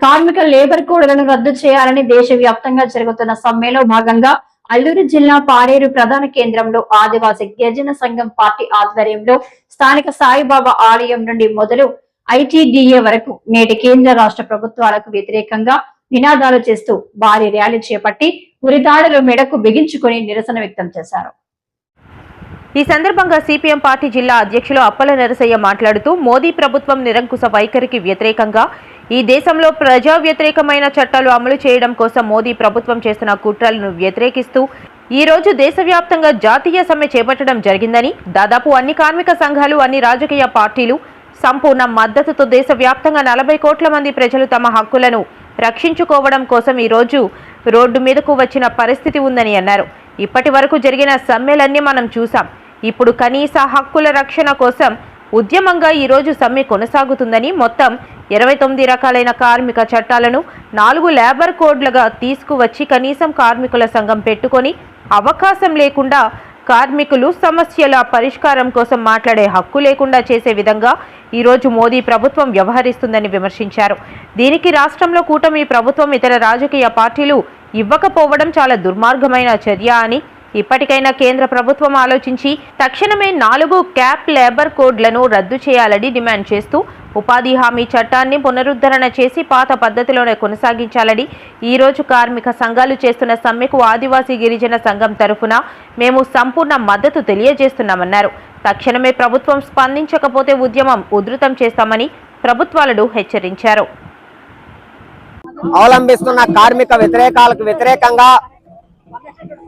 కార్మిక లేబర్ కోడ్లను రద్దు చేయాలని దేశవ్యాప్తంగా జరుగుతున్న సమ్మెలో భాగంగా అల్లూరు జిల్లా పాడేరు ప్రధాన కేంద్రంలో ఆదివాసీ గిరిజన సంఘం పార్టీ ఆధ్వర్యంలో స్థానిక సాయిబాబా ఆలయం నుండి మొదలు ఐటీడీఏ వరకు నేటి కేంద్ర రాష్ట్ర ప్రభుత్వాలకు వ్యతిరేకంగా నినాదాలు చేస్తూ భారీ ర్యాలీ చేపట్టి ఉరిదాడులు మెడకు బిగించుకుని నిరసన వ్యక్తం చేశారు. ఈ సందర్భంగా సిపిఎం పార్టీ జిల్లా అధ్యక్షులు అప్పల నరసయ్య మాట్లాడుతూ మోదీ ప్రభుత్వం నిరంకుశ వైఖరికి వ్యతిరేకంగా ఈ దేశంలో ప్రజా వ్యతిరేకమైన చట్టాలు అమలు చేయడం కోసం మోదీ ప్రభుత్వం చేస్తున్న కుట్రలను వ్యతిరేకిస్తూ ఈ రోజు దేశవ్యాప్తంగా జాతీయ సమ్మె చేపట్టడం జరిగిందని దాదాపు అన్ని కార్మిక సంఘాలు అన్ని రాజకీయ పార్టీలు సంపూర్ణ మద్దతుతో దేశవ్యాప్తంగా నలభై కోట్ల మంది ప్రజలు తమ హక్కులను రక్షించుకోవడం కోసం ఈ రోజు రోడ్డు మీదకు వచ్చిన పరిస్థితి ఉందని అన్నారు. ఇప్పటి వరకు జరిగిన సమ్మెలన్నీ మనం చూసాం ఇప్పుడు కనీస హక్కుల రక్షణ కోసం ఉద్యమంగా ఈరోజు సమ్మె కొనసాగుతుందని మొత్తం ఇరవై తొమ్మిది రకాలైన కార్మిక చట్టాలను నాలుగు లేబర్ కోడ్లుగా తీసుకువచ్చి కనీసం కార్మికుల సంఘం పెట్టుకొని అవకాశం లేకుండా కార్మికులు సమస్యల పరిష్కారం కోసం మాట్లాడే హక్కు లేకుండా చేసే విధంగా ఈరోజు మోదీ ప్రభుత్వం వ్యవహరిస్తుందని విమర్శించారు. దీనికి రాష్ట్రంలో కూటమి ప్రభుత్వం ఇతర రాజకీయ పార్టీలు ఇవ్వకపోవడం చాలా దుర్మార్గమైన చర్య అని ఇప్పటికైనా కేంద్ర ప్రభుత్వం ఆలోచించి తక్షణమే నాలుగు క్యాప్ లేబర్ కోడ్లను రద్దు చేయాలని డిమాండ్ చేస్తూ ఉపాధి హామీ చట్టాన్ని పునరుద్ధరణ చేసి పాత పద్ధతిలోనే కొనసాగించాలని ఈ రోజు కార్మిక సంఘాలు చేస్తున్న సమ్మెకు ఆదివాసీ గిరిజన సంఘం తరఫున మేము సంపూర్ణ మద్దతు తెలియజేస్తున్నామన్నారు. తక్షణమే ప్రభుత్వం స్పందించకపోతే ఉద్యమం ఉధృతం చేస్తామని ప్రభుత్వాలను హెచ్చరించారు. అవలంబిస్తున్న కార్మిక వ్యతిరేకాలకు వ్యతిరేకంగా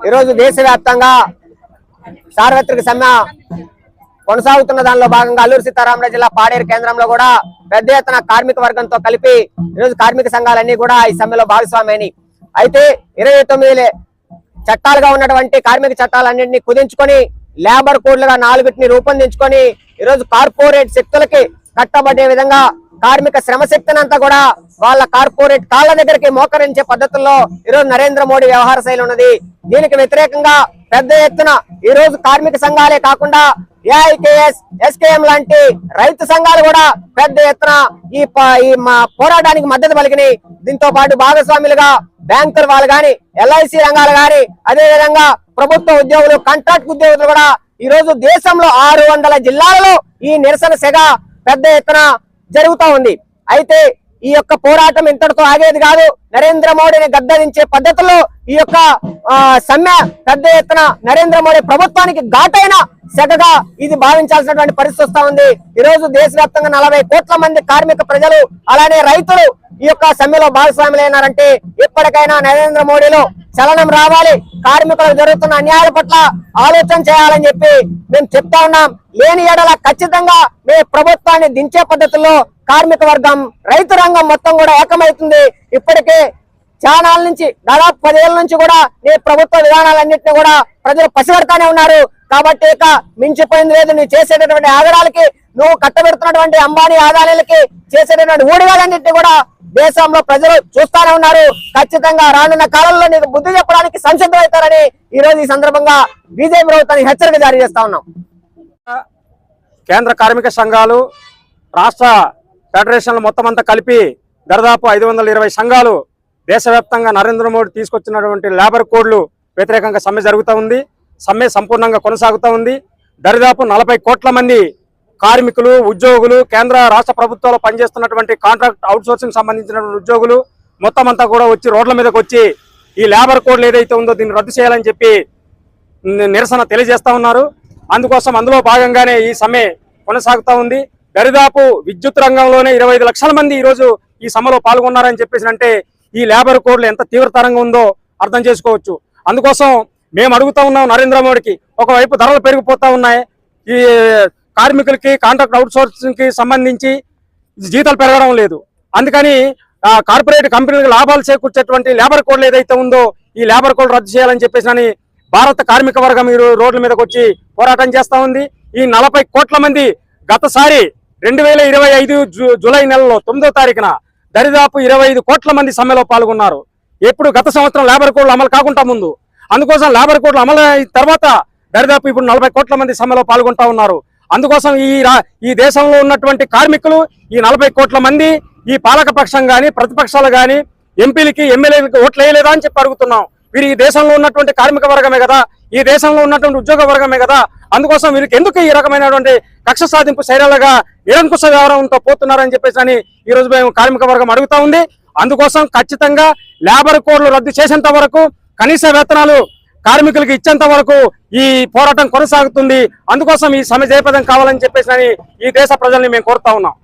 ఈరోజు దేశవ్యాప్తంగా సార్వత్రిక సమ్మె కొనసాగుతున్న దానిలో భాగంగా అల్లూరు సీతారామరాజు జిల్లా పాడేరు కేంద్రంలో కూడా పెద్ద ఎత్తున కార్మిక వర్గంతో కలిపి ఈరోజు కార్మిక సంఘాలన్నీ కూడా ఈ సమ్మెలో భాగస్వామ్యని. అయితే ఇరవై తొమ్మిది చట్టాలుగా ఉన్నటువంటి కార్మిక చట్టాలన్నింటినీ కుదించుకొని లేబర్ కోడ్లుగా నాలుగుటిని రూపొందించుకొని ఈరోజు కార్పొరేట్ శక్తులకి కట్టబడే విధంగా కార్మిక శ్రమ అంతా కూడా వాళ్ళ కార్పొరేట్ కాళ్ళ దగ్గరికి మోకరించే పద్ధతుల్లో ఈరోజు నరేంద్ర మోడీ వ్యవహార శైలి ఉన్నది. దీనికి వ్యతిరేకంగా పెద్ద ఎత్తున ఈ రోజు కార్మిక సంఘాలే కాకుండా ఏఐకేఎస్ ఎస్కేఎం లాంటి రైతు సంఘాలు కూడా పెద్ద ఎత్తున ఈ ప- ఈ మా పోరాటానికి మద్దతు పలికినాయి. దీంతో పాటు భాగస్వాములుగా బ్యాంకుల వాళ్ళు గాని ఎల్ఐసి రంగాలు గాని అదేవిధంగా ప్రభుత్వ ఉద్యోగులు కాంట్రాక్ట్ ఉద్యోగులు కూడా ఈ రోజు దేశంలో ఆరు జిల్లాలలో ఈ నిరసన సెగ పెద్ద ఎత్తున జరుగుతూ ఉంది. అయితే ఈ యొక్క పోరాటం ఇంతటితో ఆగేది కాదు. నరేంద్ర మోడీని గద్దరించే పద్ధతిలో ఈ యొక్క సమ్మె పెద్ద ఎత్తున నరేంద్ర మోడీ ప్రభుత్వానికి ఘాటైన సెగగా ఇది భావించాల్సినటువంటి పరిస్థితి వస్తా ఉంది. ఈ రోజు దేశవ్యాప్తంగా నలభై కోట్ల మంది కార్మిక ప్రజలు అలానే రైతులు ఈ యొక్క సమ్మెలో భాగస్వాములైనారంటే ఇప్పటికైనా నరేంద్ర మోడీలో చలనం రావాలి. కార్మికులకు జరుగుతున్న అన్యాయాల పట్ల ఆలోచన చేయాలని చెప్పి మేము చెప్తా ఉన్నాం. లేని ఎడల ఖచ్చితంగా మీ ప్రభుత్వాన్ని దించే పద్ధతుల్లో కార్మిక వర్గం రైతు రంగం మొత్తం కూడా ఏకమవుతుంది. ఇప్పటికే చానాల నుంచి దాదాపు పదేళ్ళ నుంచి కూడా నీ ప్రభుత్వ విధానాలన్నింటినీ కూడా ప్రజలు పసిగడతానే ఉన్నారు. కాబట్టి ఇక మించిపోయింది లేదు. నువ్వు చేసేటటువంటి ఆగడాలకి నువ్వు కట్టబెడుతున్నటువంటి అంబానీ ఆదాయాలకి చేసేటటువంటి ఊడిగాలన్నింటినీ కూడా దేశంలో ప్రజలు చూస్తానే ఉన్నారు. ఖచ్చితంగా రానున్న కాలంలో నీకు బుద్ధి చెప్పడానికి సంసిద్ధమవుతారని ఈ రోజు ఈ సందర్భంగా బీజేపీ ప్రభుత్వానికి హెచ్చరిక జారీ చేస్తా ఉన్నాం. కేంద్ర కార్మిక సంఘాలు రాష్ట్ర ఫెడరేషన్లు మొత్తం అంతా కలిపి దరిదాపు ఐదు వందల ఇరవై సంఘాలు దేశవ్యాప్తంగా నరేంద్ర మోడీ తీసుకొచ్చినటువంటి లేబర్ కోడ్లు వ్యతిరేకంగా సమ్మె జరుగుతూ ఉంది. సమ్మె సంపూర్ణంగా కొనసాగుతూ ఉంది. దరిదాపు నలభై కోట్ల మంది కార్మికులు ఉద్యోగులు కేంద్ర రాష్ట్ర ప్రభుత్వాలు పనిచేస్తున్నటువంటి కాంట్రాక్ట్ అవుట్సోర్సింగ్ సంబంధించినటువంటి ఉద్యోగులు మొత్తం అంతా కూడా వచ్చి రోడ్ల మీదకి వచ్చి ఈ లేబర్ కోడ్లు ఏదైతే ఉందో దీన్ని రద్దు చేయాలని చెప్పి నిరసన తెలియజేస్తా ఉన్నారు. అందుకోసం అందులో భాగంగానే ఈ సమ్మె కొనసాగుతా ఉంది. దరిదాపు విద్యుత్ రంగంలోనే ఇరవై ఐదు లక్షల మంది ఈ రోజు ఈ సమ్మెలో పాల్గొన్నారని చెప్పేసి అంటే ఈ లేబర్ కోడ్లు ఎంత తీవ్రతరంగా ఉందో అర్థం చేసుకోవచ్చు. అందుకోసం మేము అడుగుతా ఉన్నాం నరేంద్ర మోడీకి ఒకవైపు ధరలు పెరిగిపోతా ఉన్నాయి ఈ కార్మికులకి కాంట్రాక్ట్ అవుట్సోర్సింగ్ సంబంధించి జీతాలు పెరగడం లేదు. అందుకని కార్పొరేట్ కంపెనీలకు లాభాలు చేకూర్చేటువంటి లేబర్ కోడ్లు ఏదైతే ఉందో ఈ లేబర్ కోడ్ రద్దు చేయాలని చెప్పేసి అని భారత కార్మిక వర్గం మీరు రోడ్ల మీదకి వచ్చి పోరాటం చేస్తూ ఉంది. ఈ నలభై కోట్ల మంది గతసారి రెండు వేల ఇరవై ఐదు జూలై నెలలో తొమ్మిదో తారీఖున దరిదాపు ఇరవై ఐదు కోట్ల మంది సమ్మెలో పాల్గొన్నారు. ఎప్పుడు గత సంవత్సరం లేబర్ కోడ్లు అమలు కాకుండా ముందు అందుకోసం లేబర్ కోడ్లు అమలు అయిన తర్వాత దరిదాపు ఇప్పుడు నలభై కోట్ల మంది సమ్మెలో పాల్గొంటా ఉన్నారు. అందుకోసం ఈ ఈ దేశంలో ఉన్నటువంటి కార్మికులు ఈ నలభై కోట్ల మంది ఈ పాలకపక్షం కానీ ప్రతిపక్షాలు కానీ ఎంపీలకి ఎమ్మెల్యేలకి ఓట్లు వేయలేదా అని చెప్పి అడుగుతున్నాం. వీరు ఈ దేశంలో ఉన్నటువంటి కార్మిక వర్గమే కదా ఈ దేశంలో ఉన్నటువంటి ఉద్యోగ వర్గమే కదా అందుకోసం వీరికి ఎందుకు ఈ రకమైనటువంటి కక్ష సాధింపు శైలాలుగా నిరంకుశ వ్యవహారంతో పోతున్నారని చెప్పేసి అని ఈ రోజు మేము కార్మిక వర్గం అడుగుతా ఉంది. అందుకోసం ఖచ్చితంగా లేబర్ కోడ్లు రద్దు చేసేంత వరకు కనీస వేతనాలు కార్మికులకు ఇచ్చేంత వరకు ఈ పోరాటం కొనసాగుతుంది. అందుకోసం ఈ సమ్మె జయప్రదం కావాలని చెప్పేసి అని ఈ దేశ ప్రజల్ని మేము కోరుతా ఉన్నాం.